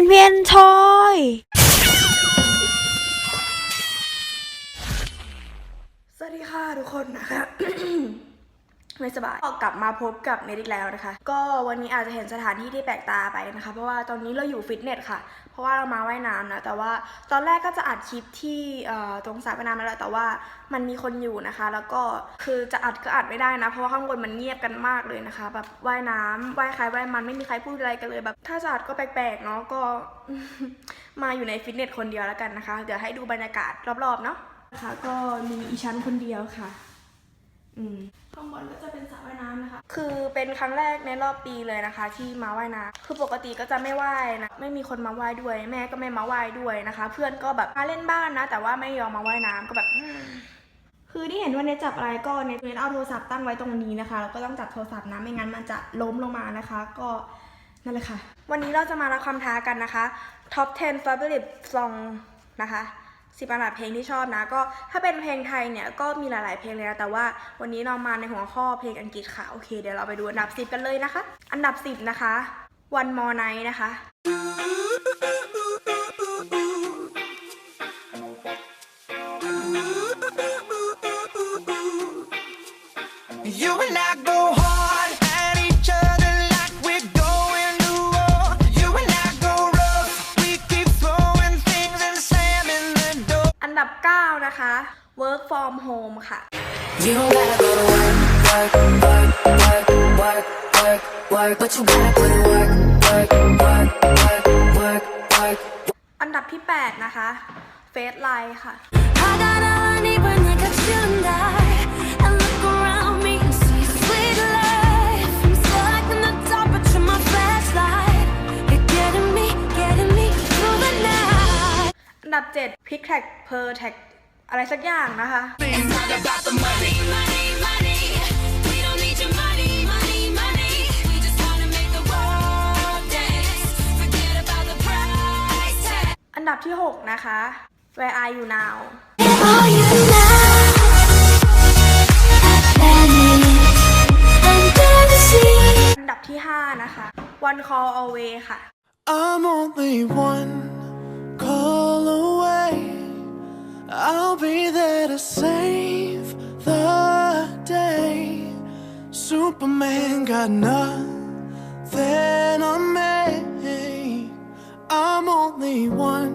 นเพียนทอย สวัสดีค่ะทุกคนนะคะ ไม่สบายก็กลับมาพบกับเนทอีกแล้วนะคะ ก็วันนี้อาจจะเห็นสถานที่ที่แปลกตาไปนะคะ เพราะว่าตอนนี้เราอยู่ฟิตเนสค่ะ เพราะว่าเรามาว่ายน้ำนะ แต่ว่าตอนแรกก็จะอัดคลิปที่ตรงสระว่ายน้ำแหละแต่ว่ามันมีคนอยู่นะคะ แล้วก็คือจะอัดก็อัดไม่ได้นะ เพราะว่าข้างบนมันเงียบกันมากเลยนะคะ แบบว่ายน้ำว่ายใครว่ายมันไม่มีใครพูดอะไรกันเลยแบบ ถ้าจะอัดก็แปลกๆเนาะ ก็มาอยู่ในฟิตเนสคนเดียวแล้วกันนะคะ เดี๋ยวให้ดูบรรยากาศรอบๆเนาะนะคะก็มีอีชั้นคนเดียวค่ะ ข้างบนก็จะเป็นสระว่ายน้ำนะคะ คือเป็นครั้งแรกในรอบปีเลยนะคะ ที่มาว่ายน้ำคือปกติก็จะไม่ว่ายนะ ไม่มีคนมาว่ายด้วย แม่ก็ไม่มาว่ายด้วยนะคะ เพื่อนก็แบบมาเล่นบ้านนะ แต่ว่าไม่ยอมมาว่ายน้ำก็แบบคือที่เห็นว่าเนจับอะไรก็เนทเนเอาโทรศัพท์ตั้งไว้ตรงนี้นะคะแล้วก็ต้องจับโทรศัพท์นะไม่งั้นมันจะล้มลงมานะคะ ก็นั่นแหละค่ะ วันนี้เราจะมารับคำท้ากันนะคะ Top 10 Favorite Song นะคะ สิบอันดับเพลงที่ชอบนะ ก็ถ้าเป็นเพลงไทยเนี่ยก็มีหลาย ๆ เพลงเลยนะแต่ว่าวันนี้เรามาในหัวข้อเพลงอังกฤษค่ะ โอเค เดี๋ยวเราไปดูอันดับ10กันเลยนะคะ อันดับ10นะคะ One More Night นะคะ You and I go hard นะคะ Work from Home ค่ะ You don't gotta go to work, work, work, work, work, work, work, but you gotta put in work, work, work, work, work, work. อันดับที่ 8 นะคะ Face Line ค่ะ I got all I need when I got you and I. I look around me and see sweet life. I'm stuck in the dark, but you're my flashlight. You're getting me, getting me through the night. อันดับ 7 Pick Tag Per Tag อะไรสักอย่างนะคะ Money, money, money. We don't need your money, money, money. We just wanna make the world dance. Forget about the price tag. อันดับที่ 6 นะคะ Where Are You Now Are you now? Fantasy. อันดับที่ 5 นะคะ One Call Away ค่ะ I'm only one I'll be there to save the day. Superman got nothing on me. I'm only one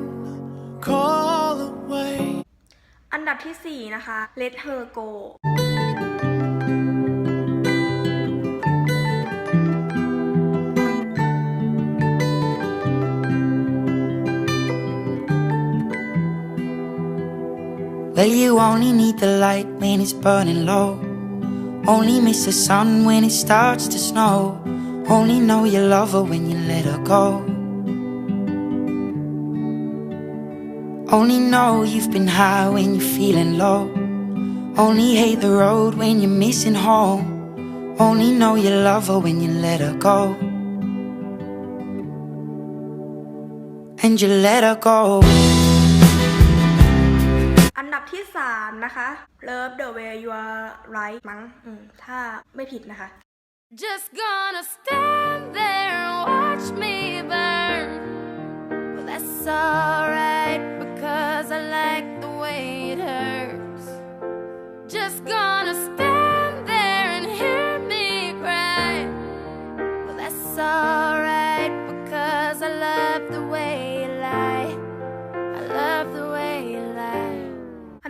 call away. อันดับที่ 4 นะคะ Let Her Go Well, you only need the light when it's burning low. Only miss the sun when it starts to snow. Only know you love her when you let her go. Only know you've been high when you're feeling low. Only hate the road when you're missing home. Only know you love her when you let her go. And you let her go. อันดับที่ 3 นะคะ Love the way you are right มั้งถ้าไม่ผิดนะคะ Just gonna stand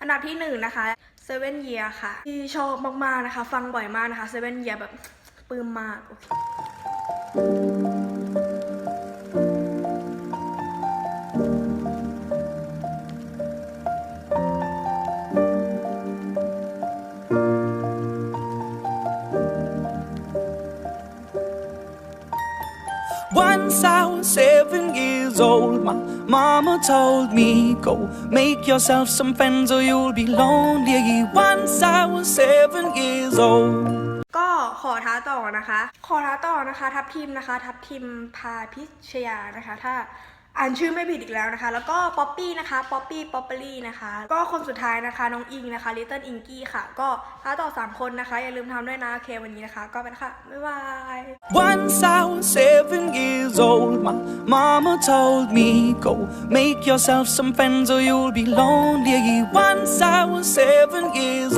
อันดับที่1นะคะ Seven Year ค่ะ ที่ชอบมาก ๆ นะคะ ฟังบ่อยมากนะคะ Seven Year แบบปลื้มมากโอเค Once I was years old, my mama told me, Go make yourself some friends or you'll be lonely. Once I was seven years old. ก็ขอท้าต่อนะคะ ขอท้าต่อนะคะ ทัพทีมนะคะ ทัพทีมพาพิชยานะคะ ถ้าอ่านชื่อไม่ผิดอีกแล้วนะคะ แล้วก็ป๊อปปี้นะคะ ป๊อปปี้ ป๊อปเปอรี่นะคะ ก็คนสุดท้ายนะคะ น้องอิงนะคะลิตเติ้ลอิงกี้ค่ะ ก็ท้าต่อ 3 คนนะคะ อย่าลืมทำด้วยนะ โอเควันนี้นะคะ ก็ไปแล้วค่ะบ๊ายบาย old, my mama told me, Go make yourself some friends or you'll be lonely. Once I was seven years